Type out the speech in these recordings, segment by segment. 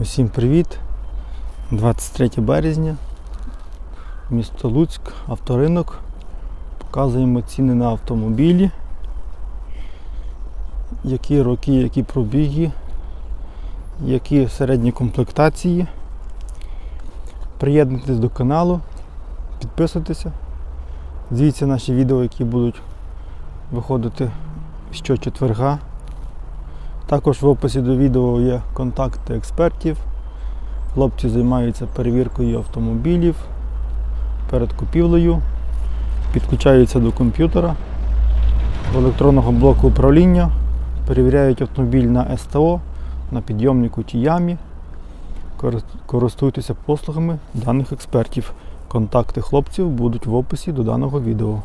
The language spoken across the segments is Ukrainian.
Усім привіт! 23 березня, місто Луцьк, авторинок. Показуємо ціни на автомобілі. Які роки, які пробіги, які середні комплектації. Приєднуйтесь до каналу, підписуйтеся. Дивіться наші відео, які будуть виходити щочетверга. Також в описі до відео є контакти експертів. Хлопці займаються перевіркою автомобілів перед купівлею, підключаються до комп'ютера, до електронного блоку управління, перевіряють автомобіль на СТО, на підйомнику чи ямі. Корис- Користуйтеся послугами даних експертів. Контакти хлопців будуть в описі до даного відео.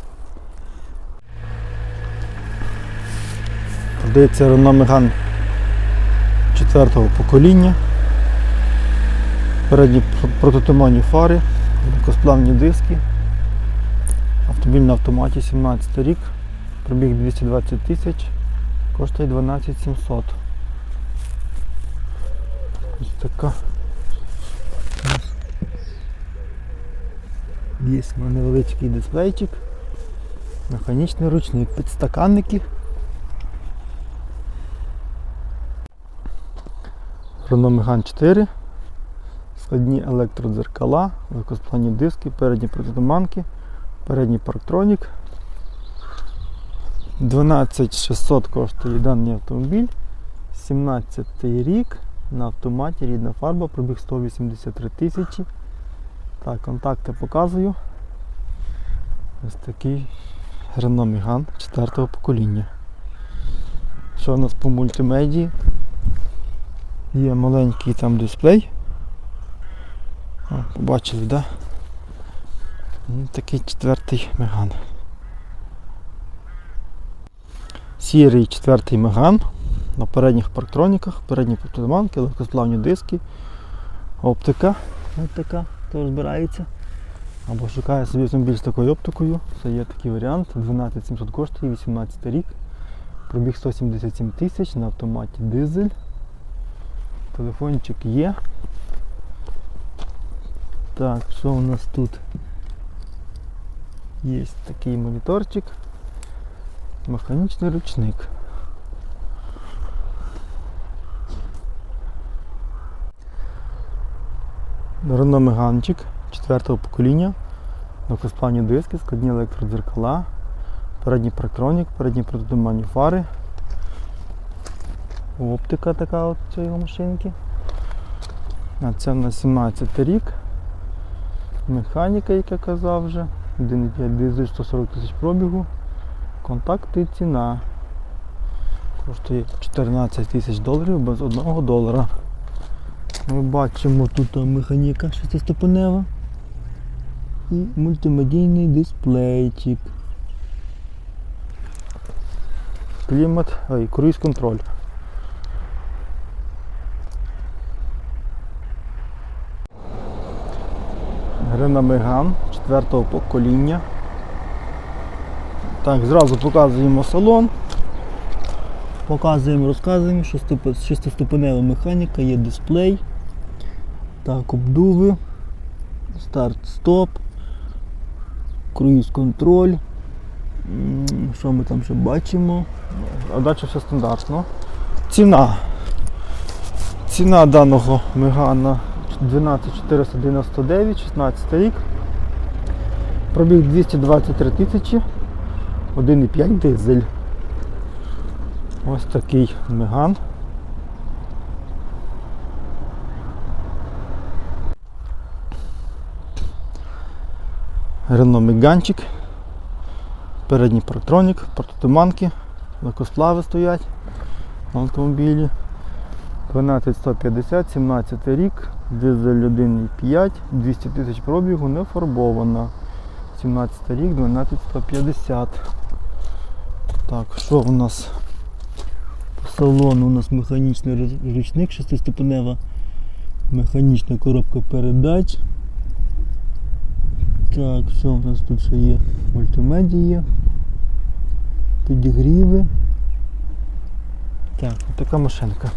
Продається Renault Megane четвертого покоління. Передні пр- протитуманні фари, легкосплавні диски. Автомобіль на автоматі 17 рік, пробіг 220 тисяч, коштує 12 700. Ось така. Є невеличкий дисплейчик, механічний ручник, підстаканники. Renault Megane 4, складні електродзеркала, легкосплавні диски, передні протитуманки, передній парктронік. 12600 коштує даний автомобіль. 17 рік на автоматі, рідна фарба, пробіг 183 тисячі. Так, контакти показую. Ось такий Renault Megane 4 покоління. Що у нас по мультимедії? Є маленький там дисплей. О, побачили, да? Ну, Такий четвертий меган. Сірий четвертий меган. На передніх парктроніках, передні протитуманки, легкосплавні диски, оптика. Ось така, хто розбирається. Або шукає собі автомобіль з такою оптикою. Це є такий варіант. 12700 коштує, 18 рік. Пробіг 177 тисяч на автоматі дизель. Телефончик є. Так, що у нас тут? Є такий моніторчик. Механічний ручник. Renault Меганчик 4-го покоління. Легкосплавні диски, складні електродзеркала, передній парктронік, передні протитуманні фари. Оптика така от цієї машинки. А це в нас 17 рік. Механіка, як я казав вже. 1,5 дизель 140 тисяч пробігу. Контакти і ціна. Коштує 14 тисяч доларів без 1 долара. Ми бачимо тут механіка шестиступенева і мультимедійний дисплейчик. Клімат, ой, круїз контроль. Renault Megane 4 покоління. Так, зразу показуємо салон. Показуємо, розказуємо, що шестиступенева механіка, є дисплей. Так, обдуви, старт-стоп, круїз контроль. Що ми там ще бачимо? А далі все стандартно. Ціна. Ціна даного Мегана 12499, 16 рік. Пробіг 223 тисячі, 1,5 дизель. Ось такий меган. Рено Меганчик. Передній парктронік, протитуманки, легкосплави стоять на автомобілі. 12150, 17 рік, дизель 1,5, 200 тисяч пробігу, не фарбована. 17 рік, 12150. Так, що в нас по салону? У нас механічний ручник, шестиступенева механічна коробка передач. Так, що в нас тут ще є? Мультимедія, підігріви. Так, така машинка.